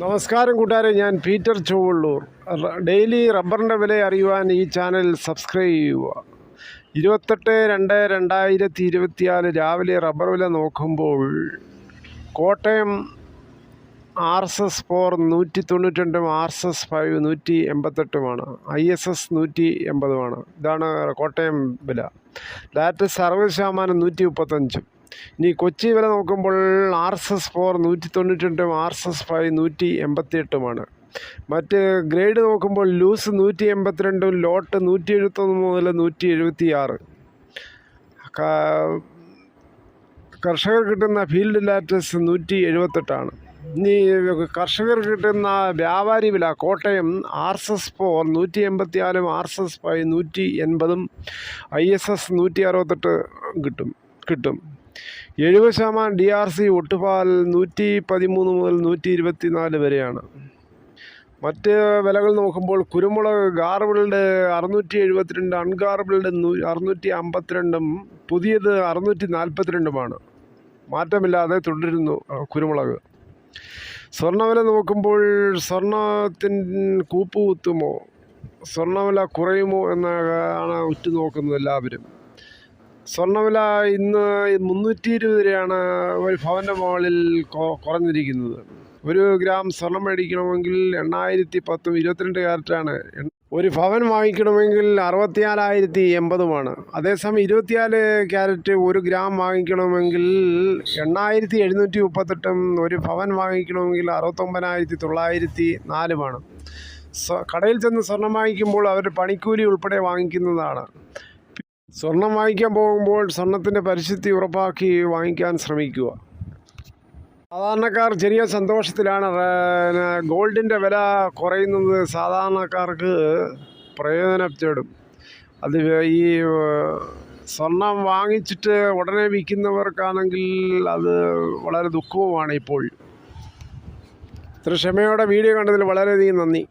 നമസ്കാരം കൂട്ടുകാരെ ഞാൻ പീറ്റർ ചുവള്ളൂർ ഡെയിലി റബ്ബറിന്റെ വില അറിയുവാൻ ഈ ചാനൽ സബ്സ്ക്രൈബ് ചെയ്യുക. ഇരുപത്തെട്ട് രണ്ട് രണ്ടായിരത്തി ഇരുപത്തിനാല് രാവിലെ റബ്ബർ വില നോക്കുമ്പോൾ Kottayam R S S four നൂറ്റി തൊണ്ണൂറ്റിരണ്ടും ആർ എസ് എസ് ഫൈവ് നൂറ്റി എൺപത്തെട്ടുമാണ്. ഐ എസ് എസ് നൂറ്റി എൺപതുമാണ്. ഇതാണ് കോട്ടയം വില. ലാറ്റസ് അറുപത് ശതമാനം നൂറ്റി മുപ്പത്തഞ്ചും. ഇനി കൊച്ചി വില നോക്കുമ്പോൾ ആർ എസ് എസ് ഫോർ നൂറ്റി തൊണ്ണൂറ്റിരണ്ടും ആർ എസ് എസ് ഫൈവ് നൂറ്റി എൺപത്തി എട്ടുമാണ് മറ്റ് ഗ്രേഡ് നോക്കുമ്പോൾ ലൂസ് നൂറ്റി എൺപത്തിരണ്ടും ലോട്ട് നൂറ്റി എഴുപത്തൊന്ന് മുതൽ നൂറ്റി എഴുപത്തി ആറ് കർഷകർ കിട്ടുന്ന ഫീൽഡ് ലാറ്റസ് നൂറ്റി എഴുപത്തെട്ടാണ് ഇനി കർഷകർ കിട്ടുന്ന വ്യാപാരി വില Kottayam R S S four നൂറ്റി എൺപത്തി നാലും ആർ എസ് എസ് ഫൈവ് നൂറ്റി എൺപതും ഐ എസ് എസ് നൂറ്റി അറുപത്തെട്ട് കിട്ടും കിട്ടും. എഴുപത് ശതമാനം ഡി ആർ സി ഒട്ടുപാൽ നൂറ്റി പതിമൂന്ന് മുതൽ നൂറ്റി ഇരുപത്തി നാല് വരെയാണ്. മറ്റ് വിലകൾ നോക്കുമ്പോൾ കുരുമുളക് ഗാർബിൾഡ് അറുന്നൂറ്റി എഴുപത്തിരണ്ട് അൺഗാർബിൾഡ് അറുന്നൂറ്റി അമ്പത്തിരണ്ടും പുതിയത് അറുന്നൂറ്റി നാൽപ്പത്തിരണ്ടുമാണ് മാറ്റമില്ലാതെ തുടരുന്നു കുരുമുളക്. സ്വർണവില നോക്കുമ്പോൾ സ്വർണത്തിൻ കൂപ്പ് കുത്തുമോ? സ്വർണവില കുറയുമോ എന്നാണ് ഉറ്റുനോക്കുന്നത് എല്ലാവരും. സ്വർണവില ഇന്ന് മുന്നൂറ്റി ഇരുപത് രൂപയാണ് ഒരു ഭവന്റെ മുകളിൽ കുറഞ്ഞിരിക്കുന്നത്. ഒരു ഗ്രാം സ്വർണം മേടിക്കണമെങ്കിൽ എണ്ണായിരത്തി പത്തും ഇരുപത്തിരണ്ട് ക്യാരറ്റാണ് ഒരു ഭവൻ വാങ്ങിക്കണമെങ്കിൽ അറുപത്തിനാലായിരത്തി എൺപതുമാണ്. അതേസമയം ഇരുപത്തിനാല് ക്യാരറ്റ് ഒരു ഗ്രാം വാങ്ങിക്കണമെങ്കിൽ എണ്ണായിരത്തി എഴുന്നൂറ്റി മുപ്പത്തെട്ടും ഒരു ഭവൻ വാങ്ങിക്കണമെങ്കിൽ അറുപത്തൊമ്പതിനായിരത്തി തൊള്ളായിരത്തി നാലുമാണ് കടയിൽ ചെന്ന് സ്വർണം വാങ്ങിക്കുമ്പോൾ അവർ പണിക്കൂലി ഉൾപ്പെടെ വാങ്ങിക്കുന്നതാണ്. സ്വർണം വാങ്ങിക്കാൻ പോകുമ്പോൾ സ്വർണത്തിന്റെ പരിശുദ്ധി ഉറപ്പാക്കി വാങ്ങിക്കാൻ ശ്രമിക്കുക. സാധാരണക്കാർ ചെറിയ സന്തോഷത്തിലാണ്. ഗോൾഡിന്റെ വില കുറയുന്നത് സാധാരണക്കാർക്ക് പ്രയോജനപ്പെടും അത് ഈ സ്വർണം വാങ്ങിച്ചിട്ട് ഉടനെ വിൽക്കുന്നവർക്കാണെങ്കിൽ അത് വളരെ ദുഃഖവുമാണ് ഇപ്പോൾ. ഇത്ര ക്ഷമയോടെ വീഡിയോ കണ്ടതിൽ വളരെയധികം നന്ദി.